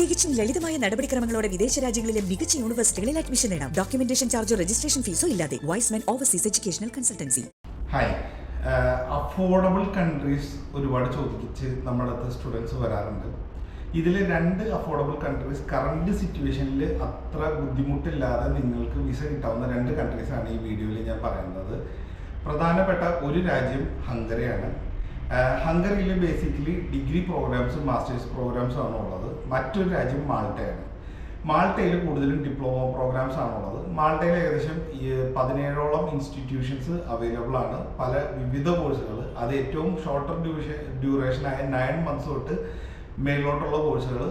തികച്ചും ലളിതമായ നടപടിക്രമങ്ങളോടെ വിദേശ രാജ്യങ്ങളിലെ മികച്ച യൂണിവേഴ്സിറ്റികളിൽ അഡ്മിഷൻ നേടാം. ഡോക്യുമെന്റേഷൻ ചാർജോ രജിസ്ട്രേഷൻ ഫീസോ ഇല്ലാതെ Wiseman overseas educational consultancy high affordable countries ഒരുപാട് ചോദിച്ച് നമ്മുടെ അടുത്ത് സ്റ്റുഡൻസ് വരാറുണ്ട്. ഇതിൽ രണ്ട് അഫോർഡബിൾ കൺട്രീസ് കറണ്ട് സിറ്റുവേഷനിൽ അത്ര ബുദ്ധിമുട്ടില്ലാതെ നിങ്ങൾക്ക് വിസ കിട്ടാവുന്ന രണ്ട് കൺട്രീസാണ് ഈ വീഡിയോയിൽ ഞാൻ പറയുന്നത്. പ്രധാനപ്പെട്ട ഒരു രാജ്യം ഹംഗറിയാണ്. ഹംഗറിയിൽ ബേസിക്കലി ഡിഗ്രി പ്രോഗ്രാംസും മാസ്റ്റേഴ്സ് പ്രോഗ്രാംസും ആണ് ഉള്ളത് മറ്റൊരു രാജ്യം മാൾട്ടയാണ്. മാൾട്ടയിൽ കൂടുതലും ഡിപ്ലോമ പ്രോഗ്രാംസ് ആണുള്ളത്. മാൾട്ടയിൽ ഏകദേശം പതിനേഴോളം ഇൻസ്റ്റിറ്റ്യൂഷൻസ് അവൈലബിൾ ആണ്. പല വിവിധ കോഴ്സുകൾ അത് ഏറ്റവും ഷോർട്ടർ ഡ്യൂറേഷൻ ഡ്യൂറേഷനായ നയൻ മന്ത്സ് തൊട്ട് മേലോട്ടുള്ള കോഴ്സുകൾ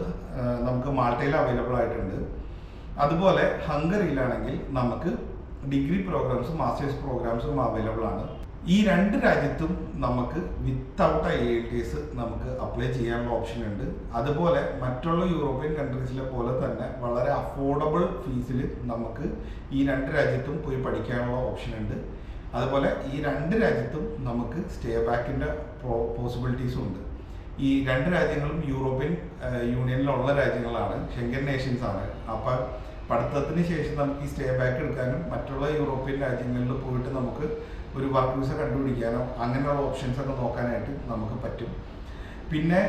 നമുക്ക് മാൾട്ടയിൽ അവൈലബിൾ ആയിട്ടുണ്ട്. അതുപോലെ ഹംഗറിയിലാണെങ്കിൽ നമുക്ക് ഡിഗ്രി പ്രോഗ്രാംസും മാസ്റ്റേഴ്സ് പ്രോഗ്രാംസും അവൈലബിൾ ആണ്. ഈ രണ്ട് രാജ്യത്തും നമുക്ക് without I L T S നമുക്ക് അപ്ലൈ ചെയ്യാനുള്ള ഓപ്ഷൻ ഉണ്ട്. അതുപോലെ മറ്റുള്ള യൂറോപ്യൻ കൺട്രീസിലെ പോലെ തന്നെ വളരെ അഫോർഡബിൾ ഫീസിൽ നമുക്ക് ഈ രണ്ട് രാജ്യത്തും പോയി പഠിക്കാനുള്ള ഓപ്ഷൻ ഉണ്ട്. അതുപോലെ ഈ രണ്ട് രാജ്യത്തും നമുക്ക് സ്റ്റേ ബാക്കിന്റെ പോസിബിലിറ്റീസും ഉണ്ട്. ഈ രണ്ട് രാജ്യങ്ങളും യൂറോപ്യൻ യൂണിയനിലുള്ള രാജ്യങ്ങളാണ്. ഷെങ്കൻ നേഷൻസ് ആണ്. അപ്പം പഠിത്തത്തിന് ശേഷം നമുക്ക് ഈ സ്റ്റേ ബാക്ക് എടുക്കാനും മറ്റുള്ള യൂറോപ്യൻ രാജ്യങ്ങളിൽ പോയിട്ട് നമുക്ക് ഒരു വർക്ക് വിസ കണ്ടുപിടിക്കാനോ അങ്ങനെയുള്ള ഓപ്ഷൻസ് ഒക്കെ നോക്കാനായിട്ട് നമുക്ക് പറ്റും. പിന്നെ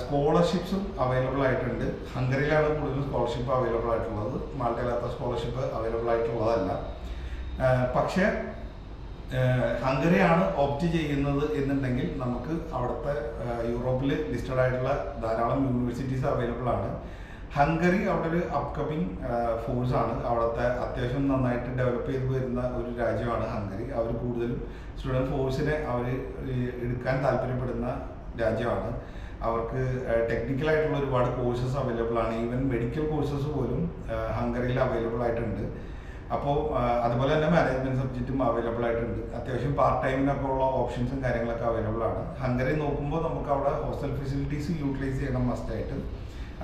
സ്കോളർഷിപ്സും അവൈലബിൾ ആയിട്ടുണ്ട്. ഹംഗറിയിലാണ് കൂടുതലും സ്കോളർഷിപ്പ് അവൈലബിൾ ആയിട്ടുള്ളത്. മാൾട്ടയിലാത്ത സ്കോളർഷിപ്പ് അവൈലബിൾ ആയിട്ടുള്ളതല്ല. പക്ഷേ ഹംഗറിയാണ് ഓപ്റ്റ് ചെയ്യുന്നത് എന്നുണ്ടെങ്കിൽ നമുക്ക് അവിടുത്തെ യൂറോപ്പിൽ ലിസ്റ്റഡ് ആയിട്ടുള്ള ധാരാളം യൂണിവേഴ്സിറ്റീസ് അവൈലബിൾ ആണ്. ഹംഗറി അവിടെ ഒരു അപ്കമിങ് ഫോഴ്സ് ആണ്. അവിടുത്തെ അത്യാവശ്യം നന്നായിട്ട് ഡെവലപ്പ് ചെയ്ത് വരുന്ന ഒരു രാജ്യമാണ് ഹംഗറി. അവർ കൂടുതലും സ്റ്റുഡന്റ് ഫോഴ്സിനെ അവർ എടുക്കാൻ താല്പര്യപ്പെടുന്ന രാജ്യമാണ്. അവർക്ക് ടെക്നിക്കലായിട്ടുള്ള ഒരുപാട് കോഴ്സസ് അവൈലബിൾ ആണ്. ഈവൻ മെഡിക്കൽ കോഴ്സസ് പോലും ഹംഗറിയിൽ അവൈലബിൾ ആയിട്ടുണ്ട്. അപ്പോൾ അതുപോലെ തന്നെ മാനേജ്മെന്റ് സബ്ജക്റ്റും അവൈലബിൾ ആയിട്ടുണ്ട്. അത്യാവശ്യം പാർട്ട് ടൈമിനൊക്കെ ഉള്ള ഓപ്ഷൻസും കാര്യങ്ങളൊക്കെ അവൈലബിൾ ആണ്. ഹംഗറി നോക്കുമ്പോൾ നമുക്ക് അവിടെ ഹോസ്റ്റൽ ഫെസിലിറ്റീസ് യൂട്ടിലൈസ് ചെയ്യണം മസ്റ്റായിട്ട്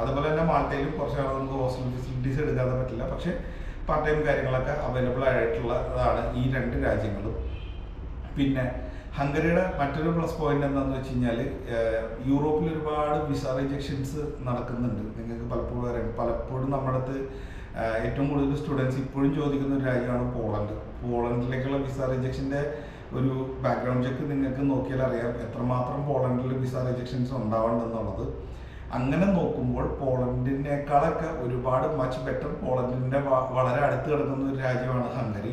അതുപോലെ തന്നെ മാൾട്ടയിലും കുറച്ച് നാൾ നമുക്ക് ഹോസ്റ്റൽ ഫെസിലിറ്റീസ് എടുക്കാതെ പറ്റില്ല. പക്ഷേ പാർട്ട് ടൈം കാര്യങ്ങളൊക്കെ അവൈലബിൾ ആയിട്ടുള്ളതാണ് ഈ രണ്ട് രാജ്യങ്ങളും. പിന്നെ ഹംഗറിയുടെ മറ്റൊരു പ്ലസ് പോയിന്റ് എന്താണെന്ന് വെച്ച് കഴിഞ്ഞാൽ യൂറോപ്പിൽ ഒരുപാട് വിസ റിജക്ഷൻസ് നടക്കുന്നുണ്ട്. നിങ്ങൾക്ക് പലപ്പോഴും അറിയാം. പലപ്പോഴും നമ്മുടെ അടുത്ത് ഏറ്റവും കൂടുതൽ സ്റ്റുഡൻസ് ഇപ്പോഴും ചോദിക്കുന്ന ഒരു രാജ്യമാണ് പോളണ്ട്. പോളണ്ടിലേക്കുള്ള വിസ റിജക്ഷന്റെ ഒരു ബാക്ക്ഗ്രൗണ്ട് ചെക്ക് നിങ്ങൾക്ക് നോക്കിയാൽ അറിയാം. എത്രമാത്രം പോളണ്ടിൽ വിസ റിജക്ഷൻസ് ഉണ്ടാവുന്നുണ്ടെന്നുള്ളത് അങ്ങനെ നോക്കുമ്പോൾ പോളണ്ടിനേക്കാളൊക്കെ ഒരുപാട് മച്ച് ബെറ്റർ പോളണ്ടിന്റെ വളരെ അടുത്ത് കിടക്കുന്ന ഒരു രാജ്യമാണ് ഹംഗറി.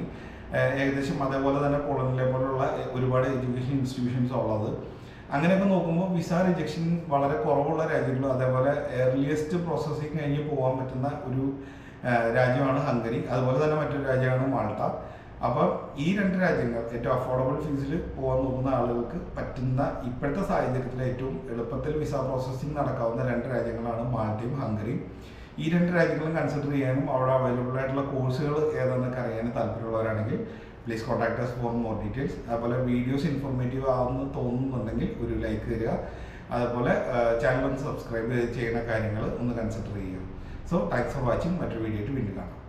ഏകദേശം അതേപോലെ തന്നെ പോളണ്ടിലെ പോലുള്ള ഒരുപാട് എഡ്യൂക്കേഷൻ ഇൻസ്റ്റിറ്റ്യൂഷൻസ് ഉള്ളത്. അങ്ങനെയൊക്കെ നോക്കുമ്പോൾ വിസ റിജക്ഷൻ വളരെ കുറവുള്ള രാജ്യങ്ങളും അതേപോലെ ഏർലിയസ്റ്റ് പ്രോസസ്സിങ് കഴിഞ്ഞ് പോകാൻ പറ്റുന്ന ഒരു രാജ്യമാണ് ഹംഗറി. അതുപോലെ തന്നെ മറ്റൊരു രാജ്യമാണ് മാൾട്ട. അപ്പം ഈ രണ്ട് രാജ്യങ്ങൾ ഏറ്റവും അഫോർഡബിൾ ഫീസിൽ പോകാൻ നോക്കുന്ന ആളുകൾക്ക് പറ്റുന്ന ഇപ്പോഴത്തെ സാഹചര്യത്തിൽ ഏറ്റവും എളുപ്പത്തിൽ വിസ പ്രോസസ്സിംഗ് നടക്കാവുന്ന രണ്ട് രാജ്യങ്ങളാണ് മാൾട്ടയും ഹംഗറിയും ഈ രണ്ട് രാജ്യങ്ങളും കൺസിഡർ ചെയ്യാനും അവിടെ അവൈലബിൾ ആയിട്ടുള്ള കോഴ്സുകൾ ഏതാണെന്നൊക്കെ അറിയാനും താല്പര്യമുള്ളവരാണെങ്കിൽ please contact for more details അതുപോലെ വീഡിയോസ് ഇൻഫോർമേറ്റീവ് ആവുമെന്ന് തോന്നുന്നുണ്ടെങ്കിൽ ഒരു ലൈക്ക് തരിക. അതുപോലെ ചാനൽ ഒന്ന് സബ്സ്ക്രൈബ് ചെയ്യുന്ന കാര്യങ്ങൾ ഒന്ന് കൺസിഡർ ചെയ്യുക. സോ താങ്ക്സ് ഫോർ വാച്ചിങ് മറ്റൊരു വീഡിയോ വീണ്ടും കാണാം.